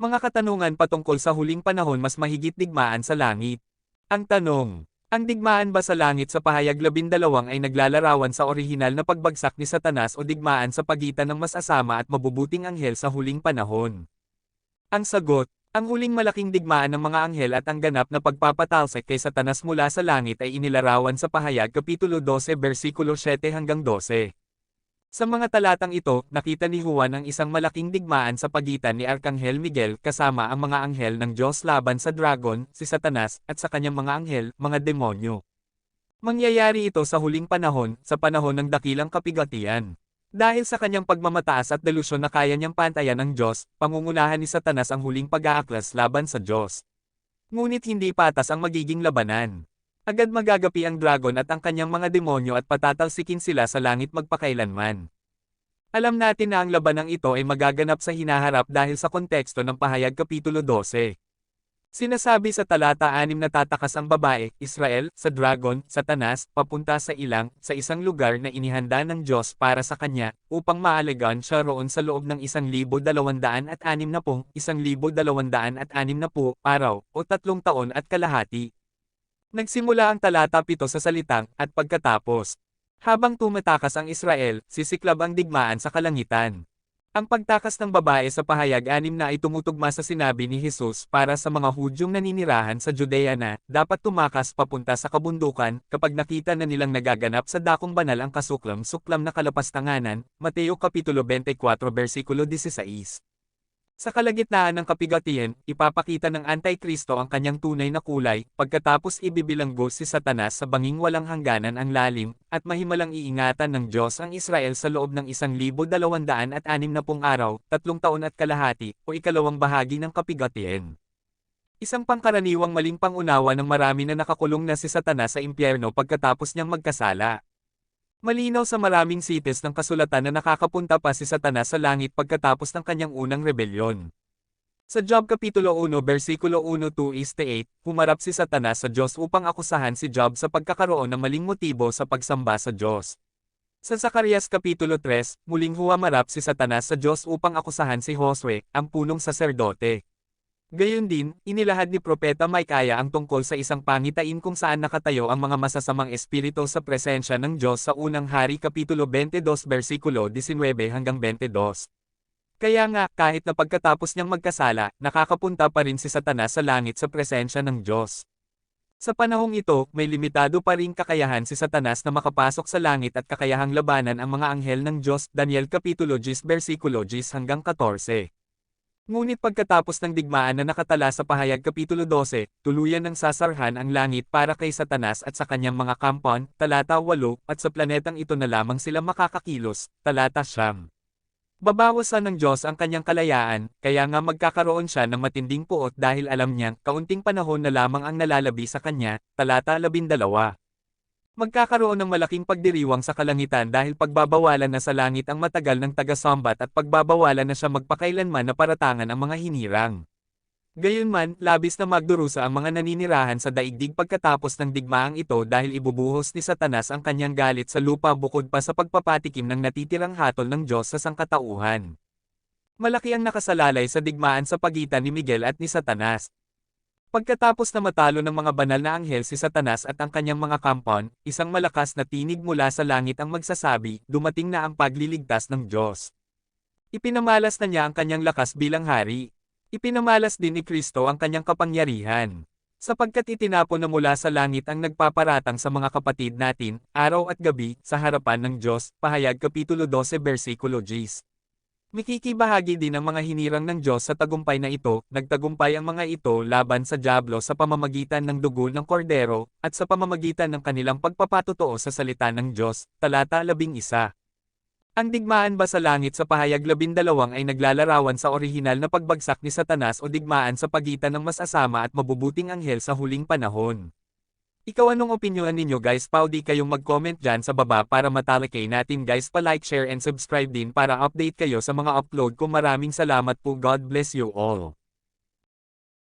Mga katanungan patungkol sa huling panahon mas mahigit digmaan sa langit. Ang tanong, ang digmaan ba sa langit sa pahayag labindalawang ay naglalarawan sa orihinal na pagbagsak ni Satanas o digmaan sa pagitan ng masasama at mabubuting anghel sa huling panahon? Ang sagot, ang huling malaking digmaan ng mga anghel at ang ganap na pagpapatalsik kay Satanas mula sa langit ay inilarawan sa pahayag Kapitulo 12 versikulo 7 hanggang 12. Sa mga talatang ito, nakita ni Juan ang isang malaking digmaan sa pagitan ni Arkanghel Miguel kasama ang mga anghel ng Diyos laban sa dragon, si Satanas, at sa kanyang mga anghel, mga demonyo. Mangyayari ito sa huling panahon, sa panahon ng dakilang kapigatian. Dahil sa kanyang pagmamataas at delusyon na kaya niyang pantayan ng Diyos, pangungunahan ni Satanas ang huling pag-aaklas laban sa Diyos. Ngunit hindi patas ang magiging labanan. Agad magagapi ang dragon at ang kanyang mga demonyo at patatalsikin sila sa langit magpakailanman. Alam natin na ang labanang ito ay magaganap sa hinaharap dahil sa konteksto ng pahayag Kapitulo 12. Sinasabi sa talata 6 na tatakas ang babae, Israel, sa dragon, satanas, papunta sa ilang, sa isang lugar na inihanda ng Diyos para sa kanya, upang maalagaan siya roon sa loob ng 1,260, 1,260 araw, o tatlong taon at kalahati. Nagsimula ang talata 7 sa salitang, at pagkatapos. Habang tumatakas ang Israel, sisiklab ang digmaan sa kalangitan. Ang pagtakas ng babae sa pahayag anim na ay tumutugma sa sinabi ni Jesus para sa mga Hudyong naninirahan sa Judea na, dapat tumakas papunta sa kabundukan, kapag nakita na nilang nagaganap sa dakong banal ang kasuklam-suklam na kalapastanganan, Mateo Kapitulo 24 versikulo 16. Sa kalagitnaan ng kapigatian, ipapakita ng Antikristo ang kanyang tunay na kulay, pagkatapos ibibilanggo si Satanas sa banging walang hangganan ang lalim, at mahimalang iingatan ng Diyos ang Israel sa loob ng 1,260 araw, tatlong taon at kalahati, o ikalawang bahagi ng kapigatian. Isang pangkaraniwang maling pangunawa ng marami na nakakulong na si Satanas sa impyerno pagkatapos niyang magkasala. Malinaw sa maraming sites ng kasulatan na nakakapunta pa si Satanas sa langit pagkatapos ng kanyang unang rebelyon. Sa Job Kapitulo 1 versikulo 1-8, humarap si Satanas sa Diyos upang akusahan si Job sa pagkakaroon ng maling motibo sa pagsamba sa Diyos. Sa Zacarias Kapitulo 3, muling humarap si Satanas sa Diyos upang akusahan si Josue, ang punong saserdote. Gayon din, inilahad ni Propeta Micaiah ang tungkol sa isang pangitain kung saan nakatayo ang mga masasamang espiritu sa presensya ng Diyos sa unang hari Kapitulo 22 versikulo 19 hanggang 22. Kaya nga, kahit na pagkatapos niyang magkasala, nakakapunta pa rin si Satanas sa langit sa presensya ng Diyos. Sa panahong ito, may limitado pa rin kakayahan si Satanas na makapasok sa langit at kakayahang labanan ang mga anghel ng Diyos, Daniel Kapitulo 10 versikulo 10 hanggang 14. Ngunit pagkatapos ng digmaan na nakatala sa pahayag Kapitulo 12, tuluyan ng sasarhan ang langit para kay Satanas at sa kanyang mga kampon, talata 8, at sa planetang ito na lamang sila makakakilos, talata siyam. Babawasan ng Diyos ang kanyang kalayaan, kaya nga magkakaroon siya ng matinding puot dahil alam niyang kaunting panahon na lamang ang nalalabi sa kanya, talata 12. Magkakaroon ng malaking pagdiriwang sa kalangitan dahil pagbabawalan na sa langit ang matagal ng taga-sambat at pagbabawalan na siya magpakailanman na paratangan ang mga hinirang. Gayunman, labis na magdurusa ang mga naninirahan sa daigdig pagkatapos ng digmaang ito dahil ibubuhos ni Satanas ang kanyang galit sa lupa bukod pa sa pagpapatikim ng natitirang hatol ng Diyos sa sangkatauhan. Malaki ang nakasalalay sa digmaan sa pagitan ni Miguel at ni Satanas, Pagkatapos na matalo ng mga banal na anghel si Satanas at ang kanyang mga kampon, isang malakas na tinig mula sa langit ang magsasabi, dumating na ang pagliligtas ng Diyos. Ipinamalas na niya ang kanyang lakas bilang hari. Ipinamalas din ni Kristo ang kanyang kapangyarihan. Sapagkat itinapon na mula sa langit ang nagpaparatang sa mga kapatid natin, araw at gabi, sa harapan ng Diyos, pahayag Kapitulo 12 versikulo 10. Mikikibahagi din ang mga hinirang ng Diyos sa tagumpay na ito, nagtagumpay ang mga ito laban sa Diablo sa pamamagitan ng dugo ng kordero, at sa pamamagitan ng kanilang pagpapatotoo sa salita ng Diyos, talata 11. Ang digmaan ba sa langit sa pahayag 12 ay naglalarawan sa orihinal na pagbagsak ni Satanas o digmaan sa pagitan ng masasama at mabubuting anghel sa huling panahon. Ikaw anong opinyon ninyo guys? Paudi kayong mag-comment dyan sa baba para matalakay natin guys. Pa-like share and subscribe din para update kayo sa mga upload ko. Maraming salamat po. God bless you all.